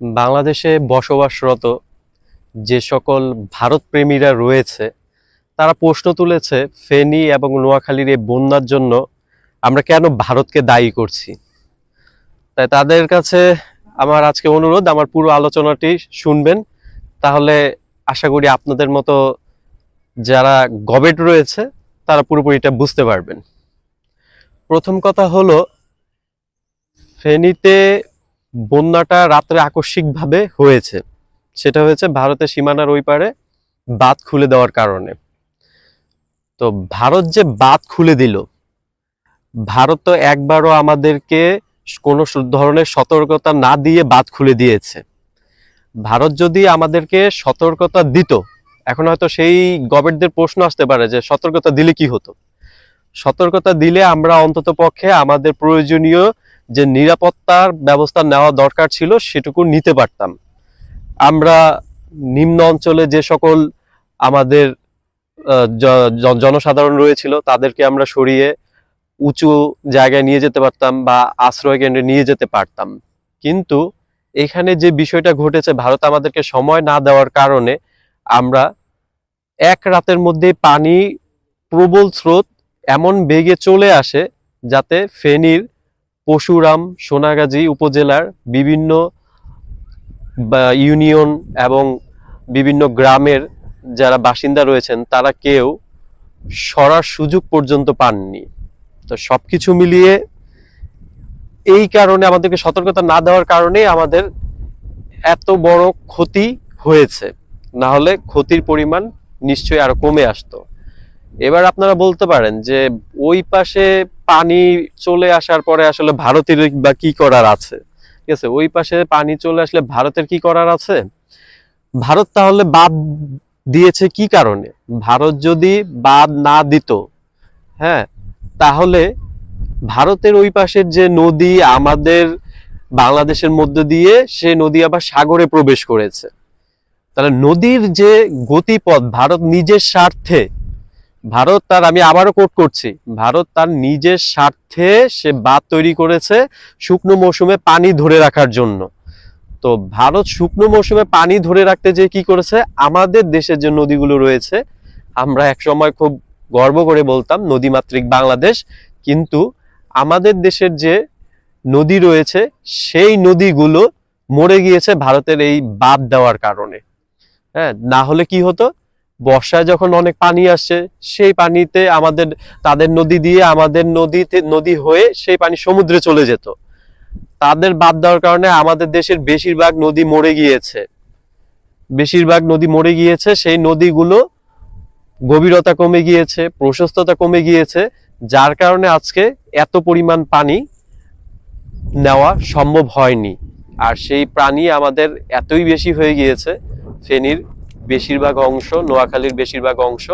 বাংলাদেশে বসবাসরত যে সকল ভারতপ্রেমীরা রয়েছে, তারা প্রশ্ন তুলেছে ফেনী এবং নোয়াখালীর এই বন্যার জন্য আমরা কেন ভারতকে দায়ী করছি। তাই তাদের কাছে আমার আজকে অনুরোধ, আমার পুরো আলোচনাটি শুনবেন। তাহলে আশা করি আপনাদের মতো যারা গবেট রয়েছে, তারা পুরোপুরিটা বুঝতে পারবেন। প্রথম কথা হলো, ফেনীতে বন্যাটা রাত্রে আকস্মিকভাবে হয়েছে। সেটা হয়েছে ভারতের সীমানার ওই পারে বাঁধ খুলে দেওয়ার কারণে। তো ভারত যে বাঁধ খুলে দিল, ভারত তো একবারও আমাদেরকে কোনো ধরনের সতর্কতা না দিয়ে বাঁধ খুলে দিয়েছে। ভারত যদি আমাদেরকে সতর্কতা দিত, এখন হয়তো সেই গবেটদের প্রশ্ন আসতে পারে যে সতর্কতা দিলে কি হতো? সতর্কতা দিলে আমরা অন্তত পক্ষে আমাদের প্রয়োজনীয় যে নিরাপত্তার ব্যবস্থা নেওয়া দরকার ছিল সেটুকু নিতে পারতাম। আমরা নিম্ন অঞ্চলে যে সকল আমাদের জনসাধারণ রয়েছিল, তাদেরকে আমরা সরিয়ে উঁচু জায়গায় নিয়ে যেতে পারতাম বা আশ্রয় কেন্দ্রে নিয়ে যেতে পারতাম। কিন্তু এখানে যে বিষয়টা ঘটেছে, ভারত আমাদেরকে সময় না দেওয়ার কারণে আমরা এক রাতের মধ্যে পানি প্রবল স্রোত এমন বেগে চলে আসে যাতে ফেনীর পশুরাম, সোনাগাজী উপজেলার বিভিন্ন ইউনিয়ন এবং বিভিন্ন গ্রামের যারা বাসিন্দা রয়েছেন, তারা কেউ সরার সুযোগ পর্যন্ত পাননি। তো সব কিছু মিলিয়ে এই কারণে আমাদেরকে সতর্কতা না দেওয়ার কারণে আমাদের এত বড় ক্ষতি হয়েছে। না হলে ক্ষতির পরিমাণ নিশ্চয়ই আরও কমে আসতো। এবার আপনারা বলতে পারেন যে ওই পাশে পানি চলে আসার পরে আসলে ভারতের বা কি করার আছে? ঠিক আছে, ওই পাশে পানি চলে আসলে ভারতের কি করার আছে? ভারত তাহলে বাদ দিয়েছে কি কারণে? ভারত যদি বাদ না দিত হ্যাঁ তাহলে ভারতের ওই পাশের যে নদী আমাদের বাংলাদেশের মধ্য দিয়ে সে নদী আবার সাগরে প্রবেশ করেছে। তাহলে নদীর যে গতিপথ ভারত নিজের স্বার্থে ভারত তার, আমি আবারও কোট করছি, ভারত তার নিজের স্বার্থে সে বাঁধ তৈরি করেছে শুকনো মৌসুমে পানি ধরে রাখার জন্য। তো ভারত শুকনো মৌসুমে পানি ধরে রাখতে যে কি করেছে? আমাদের দেশের যে নদীগুলো রয়েছে, আমরা একসময় খুব গর্ব করে বলতাম নদীমাতৃক বাংলাদেশ, কিন্তু আমাদের দেশের যে নদী রয়েছে, সেই নদীগুলো মরে গিয়েছে ভারতের এই বাঁধ দেওয়ার কারণে। হ্যাঁ না হলে কি হতো? বর্ষায় যখন অনেক পানি আসছে, সেই পানিতে আমাদের, তাদের নদী দিয়ে আমাদের নদীতে, নদী হয়ে সেই পানি সমুদ্রে চলে যেত। তাদের বাদ দেওয়ার কারণে আমাদের দেশের বেশিরভাগ নদী মরে গিয়েছে। বেশিরভাগ নদী মরে গিয়েছে, সেই নদীগুলো গভীরতা কমে গিয়েছে, প্রশস্ততা কমে গিয়েছে, যার কারণে আজকে এত পরিমাণ পানি নেওয়া সম্ভব হয়নি। আর সেই প্রাণী আমাদের এতই বেশি হয়ে গিয়েছে, ফেনীর বেশিরভাগ অংশ, নোয়াখালীর বেশিরভাগ অংশ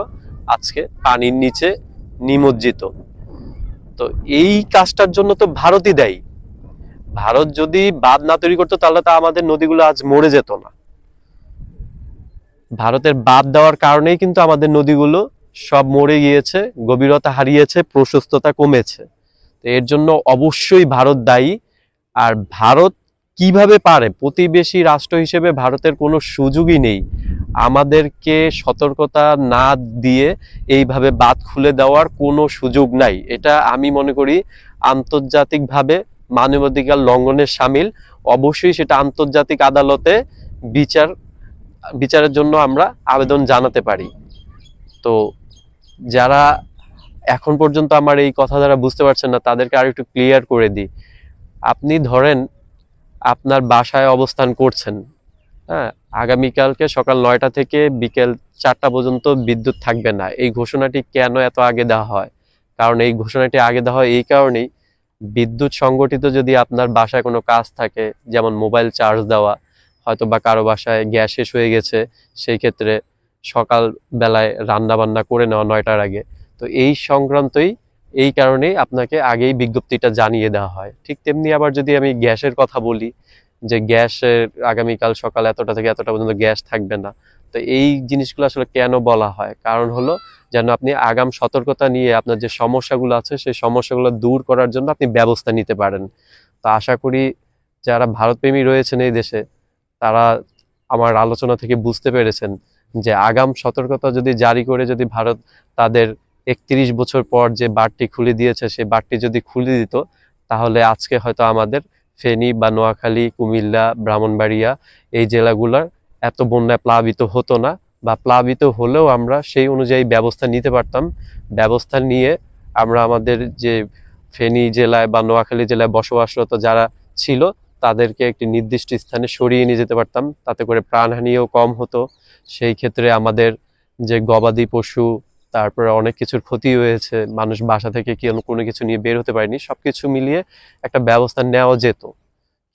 আজকে পানির নিচে নিমজ্জিত। তো এই কাজটার জন্য তো ভারতই দেয়। ভারত যদি বাঁধ না তৈরি করতো, তাহলে তো আমাদের নদীগুলো আজ মরে যেত না। ভারতের বাদ দেওয়ার কারণেই কিন্তু আমাদের নদীগুলো সব মরে গিয়েছে, গভীরতা হারিয়েছে, প্রশস্ততা কমেছে। তো এর জন্য অবশ্যই ভারত দায়ী। আর ভারত কীভাবে পারে? প্রতিবেশী রাষ্ট্র হিসেবে ভারতের কোনো সুযোগই নেই। আমাদেরকে সতর্কতা না দিয়ে এইভাবে বাদ খুলে দেওয়ার কোনো সুযোগ নাই। এটা আমি মনে করি আন্তর্জাতিকভাবে মানবাধিকার লঙ্ঘনের সামিল। অবশ্যই সেটা আন্তর্জাতিক আদালতে বিচার, বিচারের জন্য আমরা আবেদন জানাতে পারি। তো যারা এখন পর্যন্ত আমার এই কথা দ্বারা বুঝতে পারছেন না, তাদেরকে আর একটু ক্লিয়ার করে দিই। আপনি ধরেন আপনার বাসায় অবস্থান করছেন। হ্যাঁ আগামীকালকে সকাল নয়টা থেকে বিকেল চারটা পর্যন্ত বিদ্যুৎ থাকবে না। এই ঘোষণাটি কেন এত আগে দেওয়া হয়? কারণ এই ঘোষণাটি আগে দেওয়া হয় এই কারণেই বিদ্যুৎ সংগঠিত যদি আপনার বাসায় কোনো কাজ থাকে, যেমন মোবাইল চার্জ দেওয়া হয়তো বা কারও বাসায় গ্যাস শেষ হয়ে গেছে, সেই ক্ষেত্রে সকাল বেলায় রান্না বান্না করে নেওয়া নয়টার আগে। তো এই সংক্রান্তই এই কারণেই আপনাকে আগেই বিজ্ঞপ্তিটা জানিয়ে দেওয়া হয়। ঠিক তেমনি আবার যদি আমি গ্যাসের কথা বলি যে গ্যাসের আগামীকাল সকাল এতটা থেকে এতটা পর্যন্ত গ্যাস থাকবে না। তো এই জিনিসগুলো আসলে কেন বলা হয়? কারণ হলো যেন আপনি আগাম সতর্কতা নিয়ে আপনার যে সমস্যাগুলো আছে, সেই সমস্যাগুলো দূর করার জন্য আপনি ব্যবস্থা নিতে পারেন। তো আশা করি যারা ভারতপ্রেমী রয়েছেন এই দেশে, তারা আমার আলোচনা থেকে বুঝতে পেরেছেন যে আগাম সতর্কতা যদি জারি করে যদি ভারত তাদের একত্রিশ বছর পর যে বাঁধটি খুলে দিয়েছে, সেই বাঁধটি যদি খুলে দিত, তাহলে আজকে হয়তো আমাদের ফেনী বা নোয়াখালী, কুমিল্লা, ব্রাহ্মণবাড়িয়া এই জেলাগুলোর এত বন্যায় প্লাবিত হতো না বা প্লাবিত হলেও আমরা সেই অনুযায়ী ব্যবস্থা নিতে পারতাম। ব্যবস্থা নিয়ে আমরা আমাদের যে ফেনী জেলায় বা নোয়াখালী জেলায় বসবাসরত যারা ছিল, তাদেরকে একটি নির্দিষ্ট স্থানে সরিয়ে নিয়ে যেতে পারতাম। তাতে করে প্রাণহানিও কম হতো। সেই ক্ষেত্রে আমাদের যে গবাদি পশু তারপরে অনেক কিছুর ক্ষতি হয়েছে, মানুষ বাসা থেকে কি কোনো কিছু নিয়ে বের হতে পারেনি সব কিছু মিলিয়ে একটা ব্যবস্থা নেওয়া যেত।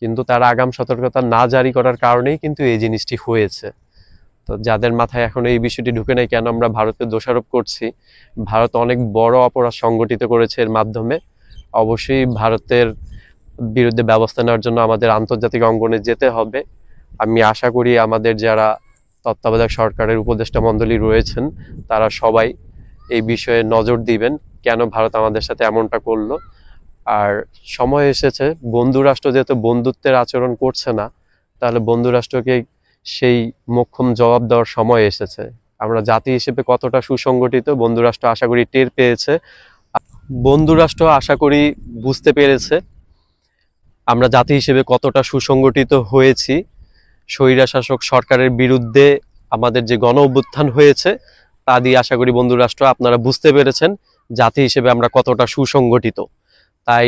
কিন্তু তার আগাম সতর্কতা না জারি করার কারণেই কিন্তু এই জিনিসটি হয়েছে। তো যাদের মাথায় এখন এই বিষয়টি ঢুকে নাই কেন আমরা ভারতকে দোষারোপ করছি, ভারত অনেক বড় অপরাধ সংগঠিত করেছে এর মাধ্যমে, অবশ্যই ভারতের বিরুদ্ধে ব্যবস্থা নেওয়ার জন্য আমাদের আন্তর্জাতিক অঙ্গনে যেতে হবে। আমি আশা করি আমাদের যারা তত্ত্বাবধায়ক সরকারের উপদেষ্টা মণ্ডলী রয়েছেন। তারা সবাই এই বিষয়ে নজর দিবেন, কেন ভারত আমাদের সাথে এমনটা করল। আর সময় এসেছে বন্ধু রাষ্ট্র যেহেতু বন্ধুত্বের আচরণ করছে না, তাহলে বন্ধু রাষ্ট্রকে সেই মোক্ষম জবাব দেওয়ার সময় এসেছে। আমরা জাতি হিসেবে কতটা সুসংগঠিত বন্ধু রাষ্ট্র আশা করি টের পেয়েছে। বন্ধু রাষ্ট্র আশা করি বুঝতে পেরেছে, আমরা জাতি হিসেবে কতটা সুসংগঠিত হয়েছি। স্বৈরাশাসক সরকারের বিরুদ্ধে আমাদের যে গণ অভ্যুত্থান হয়েছে, তা দিয়ে আশা করি বন্ধু রাষ্ট্র, আপনারা বুঝতে পেরেছেন জাতি হিসেবে আমরা কতটা সুসংগঠিত। তাই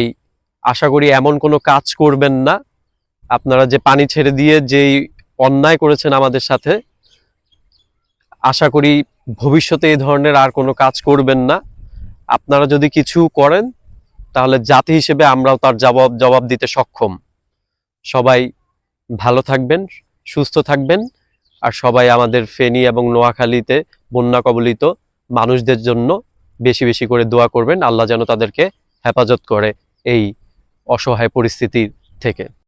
আশা করি এমন কোনো কাজ করবেন না। আপনারা যে পানি ছেড়ে দিয়ে যেই অন্যায় করেছেন আমাদের সাথে, আশা করি ভবিষ্যতে এই ধরনের আর কোনো কাজ করবেন না। আপনারা যদি কিছু করেন, তাহলে জাতি হিসেবে আমরাও তার জবাব জবাব দিতে সক্ষম। সবাই ভালো থাকবেন। সুস্থ থাকবেন। আর সবাই আমাদের ফেনী এবং নোয়াখালীতে বন্যা কবলিত মানুষদের জন্য বেশি বেশি করে দোয়া করবেন। আল্লাহ যেন তাদেরকে হেফাজত করে এই অসহায় পরিস্থিতির থেকে।